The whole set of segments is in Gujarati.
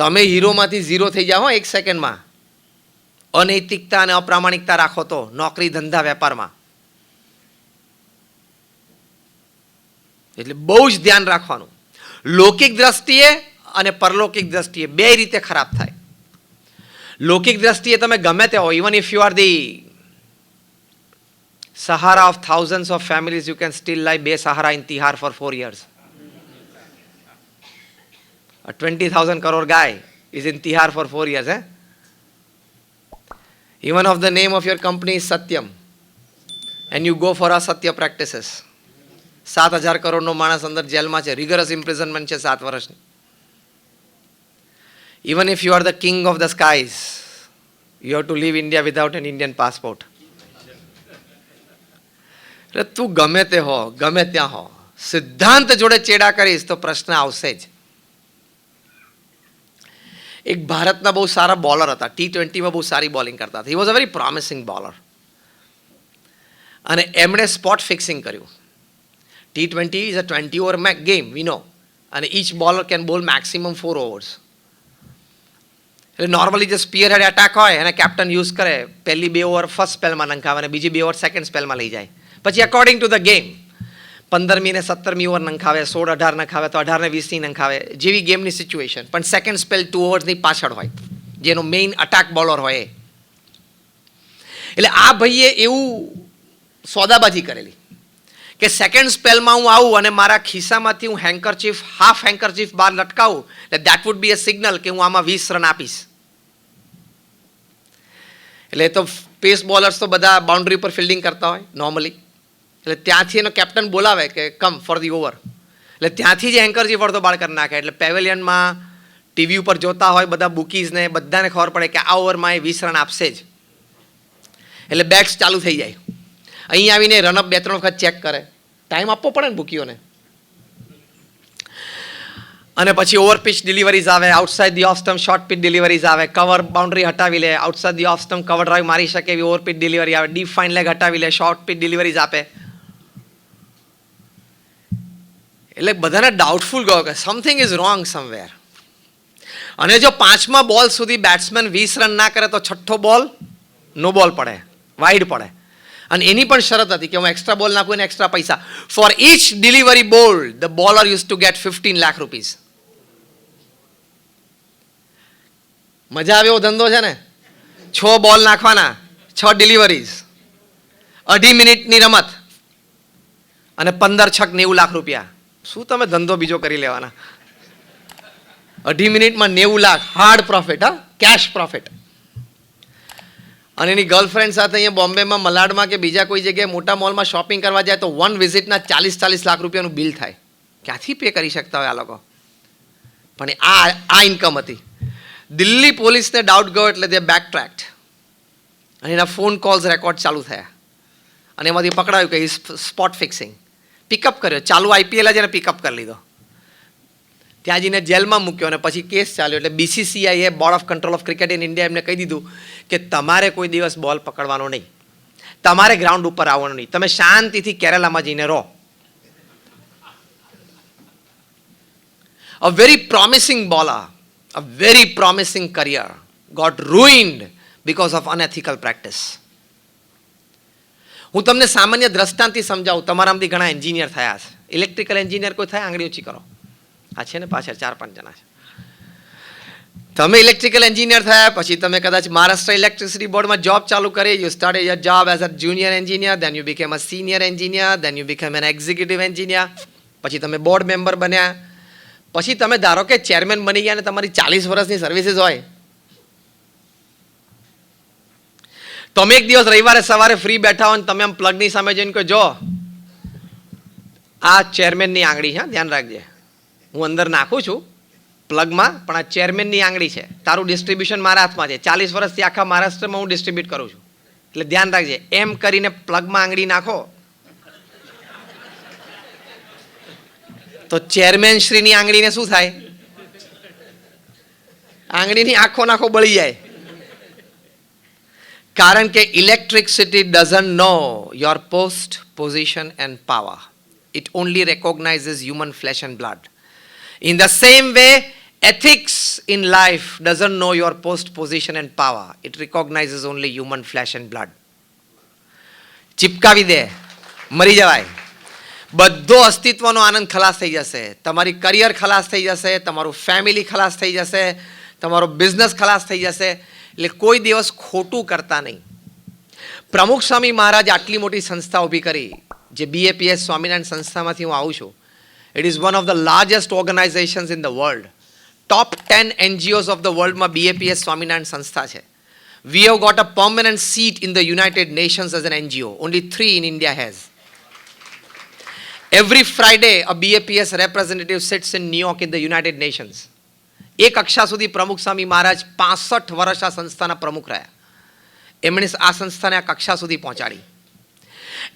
તમે હીરોમાંથી ઝીરો થઈ જાઓ એક સેકન્ડમાં. અનૈતિકતા અને અપ્રામાણિકતા રાખો તો નોકરી ધંધા વેપારમાં. એટલે બહુ જ ધ્યાન રાખવાનું. લૌકિક દ્રષ્ટિએ અને પરલૌકિક દ્રષ્ટિએ બે રીતે ખરાબ થાય. લૌકિક દ્રષ્ટિએ તમે ગમે તે હો even if you are the Sahara of thousands of families you can still lie be Sahara in Tihar for four years A 20,000 crore guy is in Tihar for four years. Eh? Even of the name of your company is Satyam. And you go for સત્ય practices. સાત હજાર કરોડનો માણસ અંદર જેલમાં છે રિગરસ ઇમ્પ્રિઝનમેન્ટ છે સાત વર્ષની even if you are the king of the skies you have to leave India without an Indian passport એટલે તું ગમે તે હો ગમે ત્યાં હો સિદ્ધાંત જોડે ચેડા કરીશ તો પ્રશ્ન આવશે જ એક ભારતના બહુ સારા બોલર હતા. ટી ટ્વેન્ટીમાં બહુ સારી બોલિંગ કરતા હતા. He was a very promising bowler અને એમણે સ્પોટ ફિક્સિંગ કર્યું. T twenty is a twenty over make game we know અને each bowler can bowl maximum four overs એટલે નોર્મલી જે સ્પિયર હેડ એટેક હોય, એને કેપ્ટન યુઝ કરે. પહેલી બે ઓવર ફર્સ્ટ સ્પેલમાં નંખાવે અને બીજી બે ઓવર સેકન્ડ સ્પેલમાં લઈ જાય. પછી અકોર્ડિંગ ટુ ધ ગેમ પંદરમી ને સત્તરમી ઓવર નંખાવે સોળ અઢાર નંખાવે તો અઢાર ને વીસની નંખાવે જેવી ગેમની સિચ્યુએશન પણ સેકન્ડ સ્પેલ ટુ ઓવર્સની પાછળ હોય. જેનો મેઇન અટેક બોલર હોય એટલે આ ભાઈએ એવું સોદાબાજી કરેલી. કે સેકન્ડ સ્પેલમાં હું આવું અને મારા ખિસ્સામાંથી હું હેન્કરચીફ હાફ હેન્કરચીફ બહાર લટકાવું, એટલે that would be a signal કે હું આમાં વીસ રન આપીશ. એટલે તો પેસ બોલર્સ તો બધા બાઉન્ડ્રી પર ફિલ્ડિંગ કરતા હોય નોર્મલી એટલે ત્યાંથી એનો કેપ્ટન બોલાવે કે કમ ફોર ધી ઓવર એટલે ત્યાંથી જ એન્કરજી અડધો બાળ કરી નાખે. એટલે પેવેલિયનમાં ટીવી ઉપર જોતા હોય બધા બુકીઝને બધાને ખબર પડે કે આ ઓવરમાં એ વીસ રન આપશે જ. એટલે બેટ્સ ચાલુ થઈ જાય. અહીં આવીને રનઅપ બે ત્રણ વખત ચેક કરે. ટાઈમ આપવો પડે ને બુકીઓને અને પછી ઓવર પિચ ડિલિવરીઝ આવે outside the off stump short pitch deliveries આવે. કવર બાઉન્ડ્રી હટાવી લે outside the off stump cover drive મારી શકે એવી ઓવર પિચ ડિલિવરી આવે. ડીપ ફાઇન લેગ હટાવી લે શોર્ટ પિચ ડિલિવરીઝ આપે. એટલે બધાને ડાઉટફુલ ગયો કે સમથિંગ ઇઝ રોંગ સમવેર અને જો પાંચમા બોલ સુધી બેટ્સમેન વીસ રન ના કરે તો છઠ્ઠો બોલ નો બોલ પડે વાઇડ પડે. અને એની પણ શરત હતી કે હું એક્સ્ટ્રા બોલ નાખું ને એક્સ્ટ્રા પૈસા. For each delivery ball the bowler used to get fifteen lakh rupees મજા આવે એવો ધંધો છે ને? છ બોલ નાખવાના, છ ડિલિવરીઝ અઢી મિનિટની રમત. અને પંદર છક નેવું લાખ રૂપિયા. શું તમે ધંધો બીજો કરી લેવાના? અઢી મિનિટમાં નેવું લાખ હાર્ડ પ્રોફિટ હા? કેશ પ્રોફિટ અને એની ગર્લફ્રેન્ડ સાથે અહીંયા બોમ્બેમાં, મલાડમાં કે બીજા કોઈ જગ્યાએ મોટા મોલમાં શોપિંગ કરવા જાય તો વન વિઝિટના ચાલીસ ચાલીસ લાખ રૂપિયાનું બિલ થાય. ક્યાંથી પે કરી શકતા હોય આ લોકો? પણ આ આ ઇન્કમ હતી. દિલ્હી પોલીસને ડાઉટ ગયો એટલે તે બેક ટ્રેક્ટ અને એના ફોન કોલ્સ રેકોર્ડ ચાલુ થયા. અને એમાંથી પકડાયું કે સ્પોટ ફિક્સિંગ પિકઅપ કર્યો. ચાલુ આઈપીએલ જ એને પિકઅપ કરી લીધો. ત્યાં જઈને જેલમાં મૂક્યો અને પછી કેસ ચાલ્યો એટલે બીસીસીઆઈએ board of control of cricket in India એમને કહી દીધું કે તમારે કોઈ દિવસ બોલ પકડવાનો નહીં. તમારે ગ્રાઉન્ડ ઉપર આવવાનું નહીં. તમે શાંતિથી કેરેલામાં જઈને રહો. A very promising bowler a very promising career got ruined because of unethical practice. હું તમને સામાન્ય દ્રષ્ટાંતથી સમજાવું, તમારામાંથી ઘણા એન્જિનિયર થયા છે. ઇલેક્ટ્રિકલ એન્જિનિયર કોઈ થાય, આંગળી ઓછી કરો. આ છે ને પાછળ ચાર પાંચ જણા છે. તમે ઇલેક્ટ્રિકલ એન્જિનિયર થયા, પછી તમે કદાચ મહારાષ્ટ્ર ઇલેક્ટ્રિસિટી બોર્ડમાં જોબ ચાલુ કરી you start your job as a junior engineer then you became a senior engineer then you became an executive engineer પછી તમે બોર્ડ મેમ્બર બન્યા. પછી તમે ધારો કે ચેરમેન બની ગયા અને તમારી ચાલીસ વર્ષની સર્વિસીસ હોય તમે એક દિવસ રવિવારે સવારે ફ્રી બેઠા હો ને તમે આમ પ્લગની સામે જઈને કહો, જો, આ ચેરમેનની આંગળી છે ધ્યાન રાખજે. હું અંદર નાખું છું પ્લગમાં પણ આ ચેરમેનની આંગળી છે. તારું ડિસ્ટ્રીબ્યુશન મારા હાથમાં છે. ચાલીસ વર્ષથી આખા મહારાષ્ટ્રમાં હું ડિસ્ટ્રીબ્યુટ કરું છું. એટલે ધ્યાન રાખજે, એમ કરીને પ્લગમાં આંગળી નાખો. તો ચેરમેન શ્રીની આંગળીને શું થાય? આંગળીની આંખો નાખો બળી જાય. કારણ કે electricity doesn't know your post position and power it only recognizes human flesh and blood in the same way Ethics in life doesn't know your post position and power. It recognizes only human flesh and blood. ચિપકાવી દે મરી જવાય બધો અસ્તિત્વનો આનંદ ખલાસ થઈ જશે તમારી કરિયર ખલાસ થઈ જશે તમારું ફેમિલી ખલાસ થઈ જશે તમારો બિઝનેસ ખલાસ થઈ જશે એટલે કોઈ દિવસ ખોટું કરતા નહીં. પ્રમુખ સ્વામી મહારાજ આટલી મોટી સંસ્થા ઊભી કરી, જે બીએપીએસ સ્વામિનારાયણ સંસ્થામાંથી હું આવું છું. It is one of the largest organizations in the world top ten NGOs of the વર્લ્ડમાં બીએપીએસ સ્વામિનારાયણ સંસ્થા છે. We have got a permanent seat in the United Nations as an NGO only three in India has every Friday a BAPS representative sits in New York in the United Nations એક કક્ષા સુધી પ્રમુખ સ્વામી મહારાજ પાસઠ વર્ષ આ સંસ્થાના પ્રમુખ રહ્યા. એમણે આ સંસ્થાને આ કક્ષા સુધી પહોંચાડી.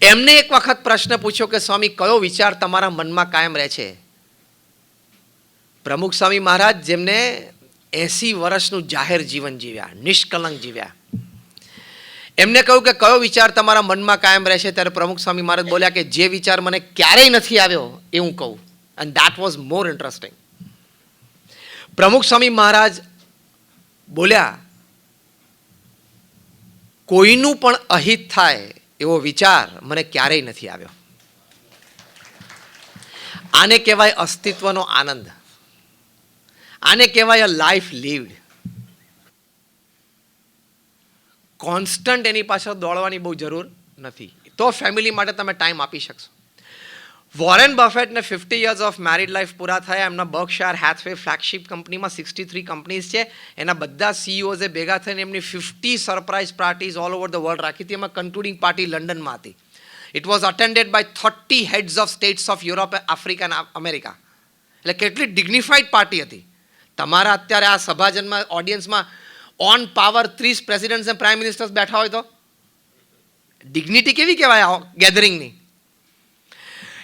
એમને એક વખત પ્રશ્ન પૂછ્યો કે, સ્વામી, કયો વિચાર તમારા મનમાં કાયમ રહે છે? પ્રમુખ સ્વામી મહારાજ જેમને એસી વર્ષનું જાહેર જીવન જીવ્યા, નિષ્કલંક જીવ્યા. એમને કહ્યું કે, કયો વિચાર તમારા મનમાં કાયમ રહેશે ત્યારે પ્રમુખ સ્વામી મહારાજ બોલ્યા કે, જે વિચાર મને ક્યારેય નથી આવ્યો, એ હું કહું. And that was more interesting Pramukh Swami Maharaj બોલ્યા, કોઈનું પણ અહિત થાય એવો વિચાર મને ક્યારેય નથી આવ્યો. આને કહેવાય અસ્તિત્વનો આનંદ. આને કહેવાય લાઈફ લીવડ કોન્સ્ટન્ટ એની પાછળ દોડવાની બહુ જરૂર નથી. તો ફેમિલી માટે તમે ટાઈમ આપી શકશો. Warren બફેટને fifty years of married life પૂરા થયા. એમના બર્કશાર હેથવે ફ્લેગશિપ કંપનીમાં સિક્સટી થ્રી કંપનીઝ છે. એના બધા સીઈઓઝે ભેગા થઈને એમની fifty surprise parties all over the world રાખી હતી. એમાં કન્ક્લુડિંગ પાર્ટી લંડનમાં હતી. It was attended by thirty heads of states of Europe Africa અને અમેરિકા એટલે કેટલી ડિગ્નિફાઈડ પાર્ટી હતી. તમારા અત્યારે આ સભાજનમાં ઓડિયન્સમાં ઓન પાવર ત્રીસ પ્રેસિડેન્ટ્સ અને પ્રાઇમ મિનિસ્ટર્સ બેઠા હોય તો? ડિગ્નિટી કેવી કહેવાય ગેધરિંગની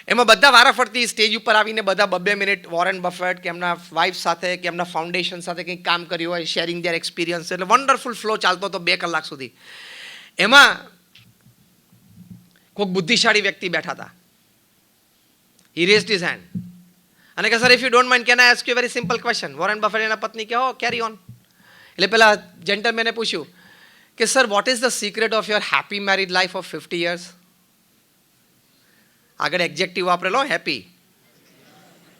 એમાં બધા વારાફરતી સ્ટેજ ઉપર આવીને બધા બબ્બે મિનિટ વોરેન બફેટ કે એમના વાઇફ સાથે કે એમના ફાઉન્ડેશન સાથે કંઈક કામ કર્યું હોય શેરિંગ દેર એક્સપિરિયન્સ એટલે વન્ડરફુલ ફ્લો ચાલતો હતો બે કલાક સુધી. એમાં કોઈક બુદ્ધિશાળી વ્યક્તિ બેઠા હતા. હી રેસ્ડ ઇઝ હેન્ડ અને કે sir if you don't mind can I ask you very simple question Warren Buffett એના પત્ની કે હો કેરી ઓન એટલે પેલા જેન્ટલમેને પૂછ્યું કે sir what is the secret of your happy married life of fifty years આગળ એક્ઝેક્ટિવ વાપરેલો હેપી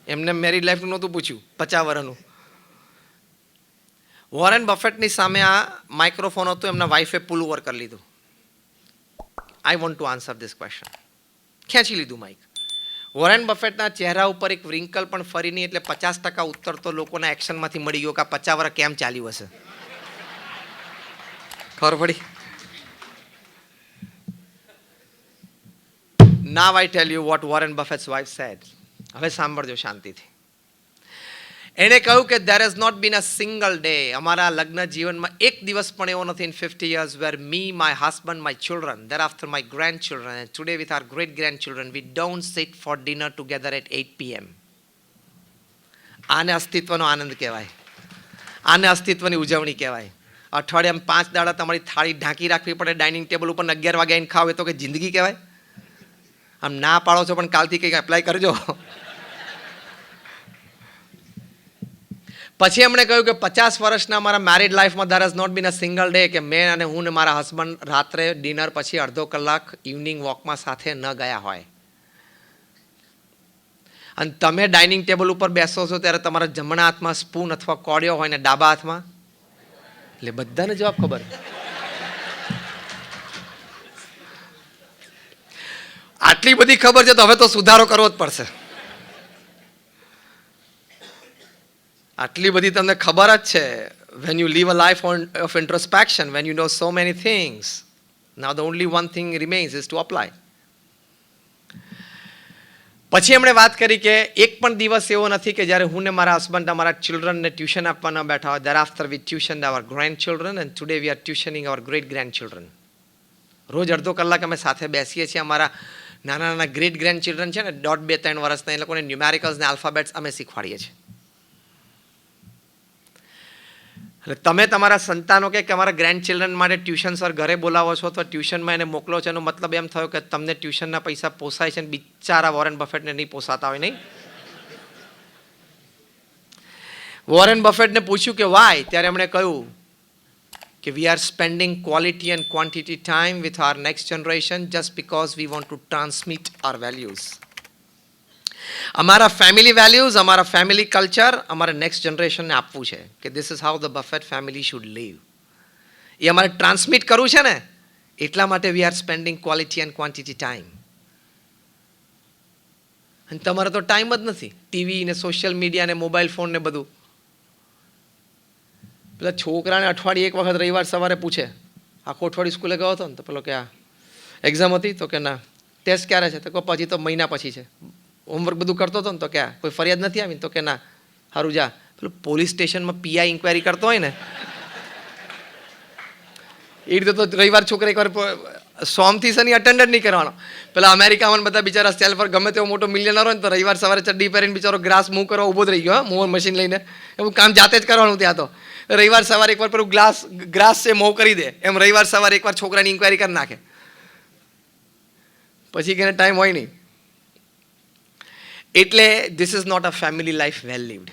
એમને મેરી લાઈફનું નહોતું પૂછ્યું, પચાસ વર્ષનું વોરેન બફેટની સામે આ માઇક્રોફોન હતું, એમના વાઈફે પુલ ઓવર કરી લીધું. I want to answer this question ખેંચી લીધું માઇક વોરેન બફેટના ચહેરા ઉપર એક વ્રિંકલ પણ ફરી નહીં, એટલે પચાસ ટકા ઉત્તર તો લોકોના એક્શનમાંથી મળી ગયો કે આ પચાસ કેમ ચાલ્યું હશે? ખબર પડી? Now I tell you what Warren Buffett's wife said હવે સાંભળજો શાંતિથી. એણે કહ્યું કે there is not been a single day અમારા લગ્ન જીવનમાં એક દિવસ પણ એવો નથી. In fifty years where me my husband my children there after my grand children and today with our great grand children we don't sit for dinner together at eight PM આને અસ્તિત્વનો આનંદ કહેવાય. આને અસ્તિત્વની ઉજવણી કહેવાય. અઠવાડિયામાં પાંચ દાડા તમારી થાળી ઢાંકી રાખવી પડે ડાઇનિંગ ટેબલ ઉપર અગિયાર વાગે આવીને ખાવ, એ તો કે જિંદગી કહેવાય. આમ ના પાડો છો પણ કાલથી કંઈક એપ્લાય કરજો. પછી એમણે કહ્યું કે પચાસ વર્ષના મારા મેરિડ લાઈફમાં there has not been a single day કે મેં અને હું ને મારા હસબન્ડ રાત્રે ડિનર પછી અડધો કલાક ઇવનિંગ વોકમાં સાથે ન ગયા હોય. અને તમે ડાઇનિંગ ટેબલ ઉપર બેસો છો ત્યારે તમારા જમણા હાથમાં સ્પૂન અથવા કોડિયો હોય ને ડાબા હાથમાં? એટલે બધાને જવાબ ખબર. આટલી બધી ખબર છે તો હવે તો સુધારો કરવો જ પડશે. આટલી બધી તમને ખબર જ છે. When you leave a life on of introspection when you know so many things now the only one thing remains is to apply પછી એમણે વાત કરી કે એક પણ દિવસ એવો નથી કે જ્યારે હું ને મારા હસબન્ડ અમારા ચિલ્ડ્રનને ટ્યુશન આપવાના બેઠા હોય there after we tuition our grand children and today we are tuitioning our great grand children રોજ અડધો કલાક અમે સાથે બેસીએ છીએ, અમારા નાના નાના ગ્રેટ ગ્રેન્ડ ચિલ્ડ્રન છે ને, દોઢ, બે, ત્રણ વર્ષના એ લોકોને ન્યુમેરિકલ્સ ને આલ્ફાબેટ્સ અમે શીખવાડીએ છીએ. એટલે તમે તમારા સંતાનો કે તમારા ગ્રેન્ડ ચિલ્ડ્રન માટે ટ્યુશન સર ઘરે બોલાવો છો તો ટ્યુશનમાં એને મોકલો છો, એનો મતલબ એમ થયો કે તમને ટ્યુશનના પૈસા પોસાય છે ને બિચારા વોરેન બફેટને નહીં પોસાતા હોય, નહીં? વોરેન બફેટને પૂછ્યું કે વાય ત્યારે એમણે કહ્યું કે we are spending quality and quantity time with our next generation just because we want to transmit our values અમારા ફેમિલી વેલ્યુઝ અમારા ફેમિલી કલ્ચર અમારે નેક્સ્ટ જનરેશનને આપવું છે કે this is how the Buffett family should live એ અમારે ટ્રાન્સમિટ કરવું છે ને, એટલા માટે we are spending quality and quantity time અને તમારે તો ટાઈમ જ નથી. ટીવી ને સોશિયલ મીડિયા ને મોબાઈલ ફોન ને બધું. પેલા છોકરાને અઠવાડિયે એક વખત રવિવાર સવારે પૂછે, આખો અઠવાડિયું સ્કૂલે ગયો હતો ને? તો પેલો કે આ એક્ઝામ હતી તો કે, ના. ટેસ્ટ ક્યારે છે? તો કહો પછી તો મહિના પછી છે. હોમવર્ક બધું કરતો હતો ને તો કે કોઈ ફરિયાદ નથી આવી? તો કે, ના. સારું જા. પેલું પોલીસ સ્ટેશનમાં પીઆઈ ઇન્ક્વાયરી કરતો હોય ને, એ રીતે તો રવિવાર છોકરા એકવાર સોમથી શનિ અટેન્ડ નહીં કરવાનો. પેલા અમેરિકામાં બધા બિચારા સેલ પર ગમે તેવો મોટો મિલિયનર હોય ને તો રવિવાર સવારે ચડ્ડી પહેરીને બિચારો ગ્રાસ મૂવ કરવા ઊભો જ રહી ગયો મોર મશીન લઈને. એવું કામ જાતે જ કરવાનું ત્યાં તો. રવિવાર સવારે એકવાર પેલું ગ્લાસ, ગ્રાસ છે મૂવ કરી દે. એમ રવિવાર સવારે એકવાર છોકરાની ઇન્ક્વાયરી કરી નાખે. પછી કે ટાઈમ હોય નહીં. એટલે this is not a family life well lived